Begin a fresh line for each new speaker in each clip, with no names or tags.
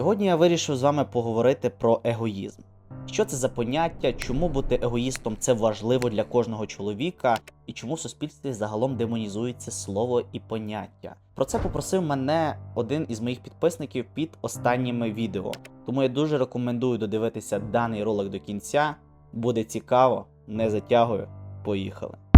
Сьогодні я вирішив з вами поговорити про егоїзм. Що це за поняття, чому бути егоїстом це важливо для кожного чоловіка, і чому в суспільстві загалом демонізується слово і поняття. Про це попросив мене один із моїх підписників під останніми відео. Тому я дуже рекомендую додивитися даний ролик до кінця. Буде цікаво, не затягую. Поїхали.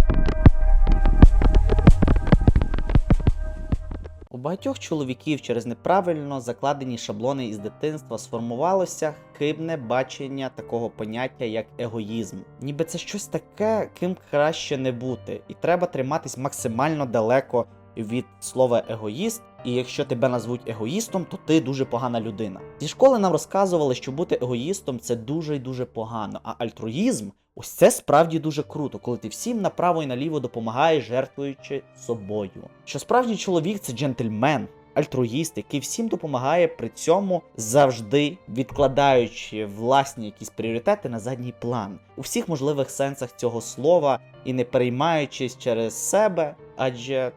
Багатьох чоловіків через неправильно закладені шаблони із дитинства сформувалося хибне бачення такого поняття як егоїзм. Ніби це щось таке, ким краще не бути, і треба триматись максимально далеко від слова егоїст. І якщо тебе назвуть егоїстом, то ти дуже погана людина. Зі школи нам розказували, що бути егоїстом це дуже і дуже погано, а альтруїзм ось це справді дуже круто, коли ти всім направо і наліво допомагаєш, жертвуючи собою. Що справжній чоловік це джентльмен, альтруїст, який всім допомагає, при цьому завжди відкладаючи власні якісь пріоритети на задній план у всіх можливих сенсах цього слова і не переймаючись через себе, адже.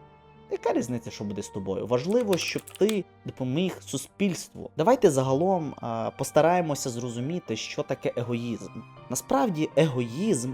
Яка різниця, що буде з тобою? Важливо, щоб ти допоміг суспільству. Давайте загалом а, постараємося зрозуміти, що таке егоїзм. Насправді, егоїзм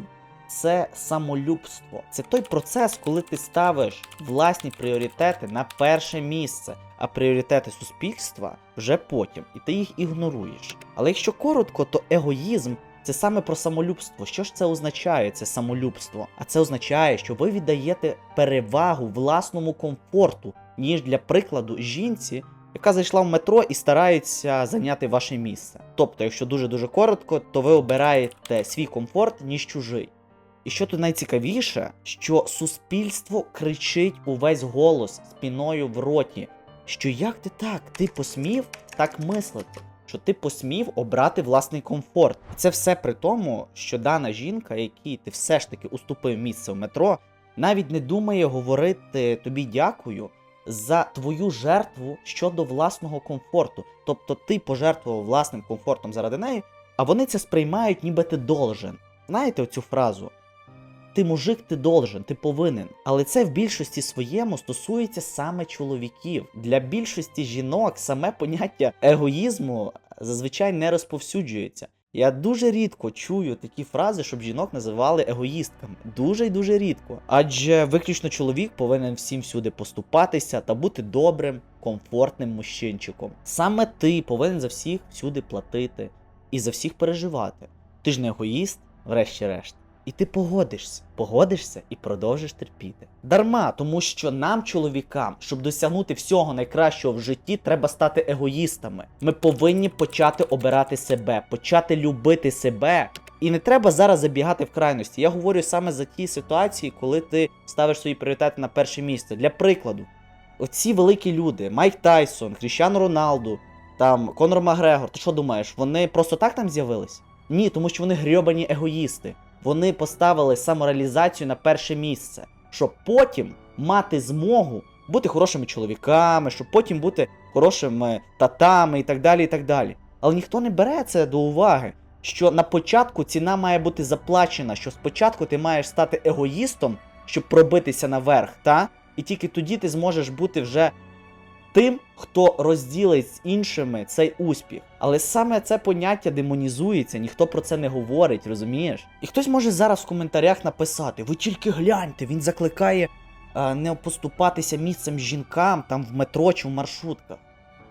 це самолюбство. Це той процес, коли ти ставиш власні пріоритети на перше місце, а пріоритети суспільства вже потім, і ти їх ігноруєш. Але якщо коротко, то егоїзм це саме про самолюбство. Що ж це означає, це самолюбство? А це означає, що ви віддаєте перевагу власному комфорту, ніж для прикладу жінці, яка зайшла в метро і старається зайняти ваше місце. Тобто, якщо дуже-дуже коротко, то ви обираєте свій комфорт, ніж чужий. І що тут найцікавіше, що суспільство кричить увесь голос спіною в роті, що як ти так, ти посмів так мислити, що ти посмів обрати власний комфорт. І це все при тому, що дана жінка, якій ти все ж таки уступив місце в метро, навіть не думає говорити тобі дякую за твою жертву щодо власного комфорту. Тобто ти пожертвував власним комфортом заради неї, а вони це сприймають, ніби ти должен. Знаєте оцю фразу? Ти мужик, ти должен, ти повинен. Але це в більшості своєму стосується саме чоловіків. Для більшості жінок саме поняття егоїзму зазвичай не розповсюджується. Я дуже рідко чую такі фрази, щоб жінок називали егоїстками. Дуже й дуже рідко. Адже виключно чоловік повинен всім всюди поступатися та бути добрим, комфортним мужчинчиком. Саме ти повинен за всіх всюди платити і за всіх переживати. Ти ж не егоїст, врешті-решт. І ти погодишся, погодишся і продовжиш терпіти. Дарма, тому що нам, чоловікам, щоб досягнути всього найкращого в житті, треба стати егоїстами. Ми повинні почати обирати себе, почати любити себе. І не треба зараз забігати в крайності. Я говорю саме за ті ситуації, коли ти ставиш свої пріоритети на перше місце. Для прикладу, оці великі люди, Майк Тайсон, Кріщану Роналду, там Конор Макгрегор, ти що думаєш, вони просто так там з'явились? Ні, тому що вони грьобані егоїсти. Вони поставили самореалізацію на перше місце, щоб потім мати змогу бути хорошими чоловіками, щоб потім бути хорошими татами і так далі. і так далі. Але ніхто не бере це до уваги, що на початку ціна має бути заплачена, що спочатку ти маєш стати егоїстом, щоб пробитися наверх, та? І тільки тоді ти зможеш бути вже тим, хто розділить з іншими цей успіх. Але саме це поняття демонізується, ніхто про це не говорить, розумієш? І хтось може зараз в коментарях написати: ви тільки гляньте, він закликає а, не поступатися місцем жінкам там в метро чи в маршрутках.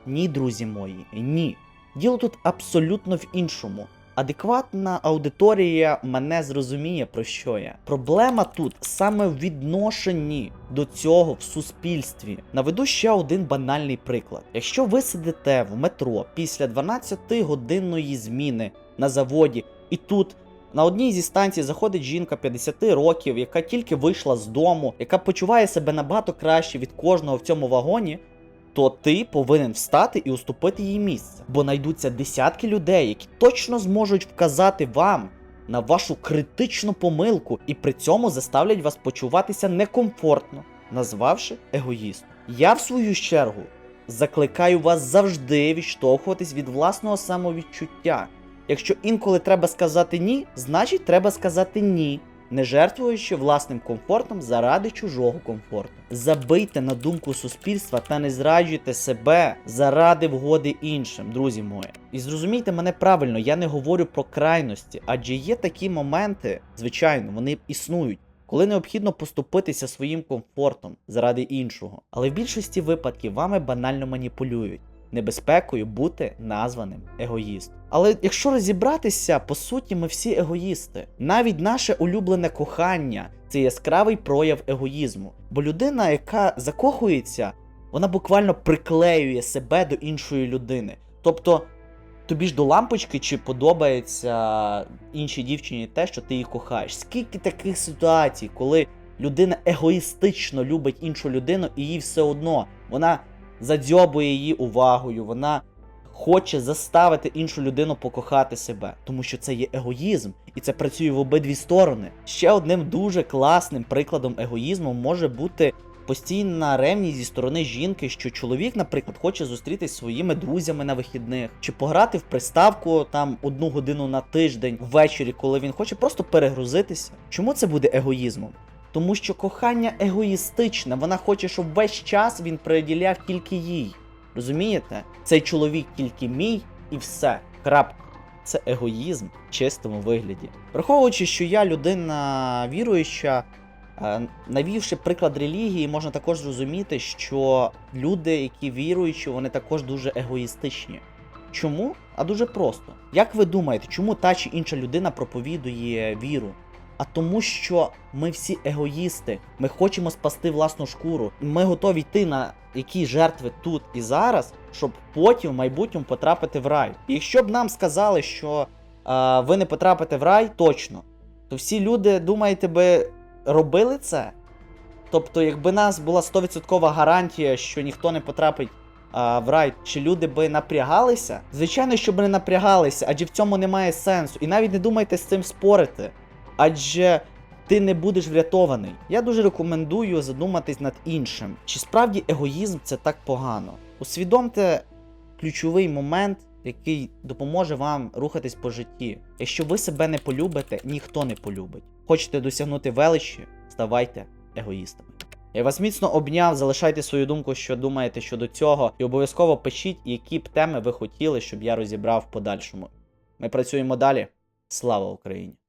Ні, друзі мої, ні. Діло тут абсолютно в іншому. Адекватна аудиторія мене зрозуміє, про що я. Проблема тут саме в відношенні до цього в суспільстві. Наведу ще один банальний приклад. Якщо ви сидите в метро після 12-годинної зміни на заводі, і тут на одній зі станцій заходить жінка 50 років, яка тільки вийшла з дому, яка почуває себе набагато краще від кожного в цьому вагоні то ти повинен встати і уступити їй місце. Бо знайдуться десятки людей, які точно зможуть вказати вам на вашу критичну помилку і при цьому заставлять вас почуватися некомфортно, назвавши егоїстом. Я, в свою чергу, закликаю вас завжди відштовхуватись від власного самовідчуття. Якщо інколи треба сказати ні, значить треба сказати ні. Не жертвуючи власним комфортом заради чужого комфорту. Забийте на думку суспільства та не зраджуйте себе заради вгоди іншим, друзі мої. І зрозумійте мене правильно, я не говорю про крайності, адже є такі моменти, звичайно, вони існують. Коли необхідно поступитися своїм комфортом заради іншого, але в більшості випадків вами банально маніпулюють небезпекою бути названим егоїст. Але якщо розібратися, по суті, ми всі егоїсти. Навіть наше улюблене кохання це яскравий прояв егоїзму. Бо людина, яка закохується, вона буквально приклеює себе до іншої людини. Тобто. Тобі ж до лампочки, чи подобається іншій дівчині те, що ти її кохаєш. Скільки таких ситуацій, коли людина егоїстично любить іншу людину, і їй все одно вона задзьобує її увагою, вона хоче заставити іншу людину покохати себе, тому що це є егоїзм, і це працює в обидві сторони. Ще одним дуже класним прикладом егоїзму може бути. Постійна ревність зі сторони жінки, що чоловік, наприклад, хоче зустрітися зі своїми друзями на вихідних, чи пограти в приставку там одну годину на тиждень ввечері, коли він хоче просто перегрузитися. Чому це буде егоїзмом? Тому що кохання егоїстичне, вона хоче, щоб весь час він приділяв тільки їй. Розумієте? Цей чоловік тільки мій і все. Крапка. Це егоїзм в чистому вигляді. Враховуючи, що я людина віруюча, е, навівши приклад релігії, можна також зрозуміти, що люди, які віруючі, вони також дуже егоїстичні. Чому? А дуже просто. Як ви думаєте, чому та чи інша людина проповідує віру? А тому, що ми всі егоїсти, ми хочемо спасти власну шкуру. Ми готові йти на які жертви тут і зараз, щоб потім в майбутньому потрапити в рай. І якщо б нам сказали, що е, ви не потрапите в рай, точно, то всі люди, думаєте, би робили це? Тобто, якби нас була 100% гарантія, що ніхто не потрапить а, в рай, чи люди би напрягалися? Звичайно, що би не напрягалися, адже в цьому немає сенсу. І навіть не думайте з цим спорити. Адже ти не будеш врятований. Я дуже рекомендую задуматись над іншим. Чи справді егоїзм це так погано? Усвідомте ключовий момент, який допоможе вам рухатись по житті. Якщо ви себе не полюбите, ніхто не полюбить. Хочете досягнути величі, ставайте егоїстами. Я вас міцно обняв, залишайте свою думку, що думаєте щодо цього, і обов'язково пишіть, які б теми ви хотіли, щоб я розібрав в подальшому. Ми працюємо далі. Слава Україні!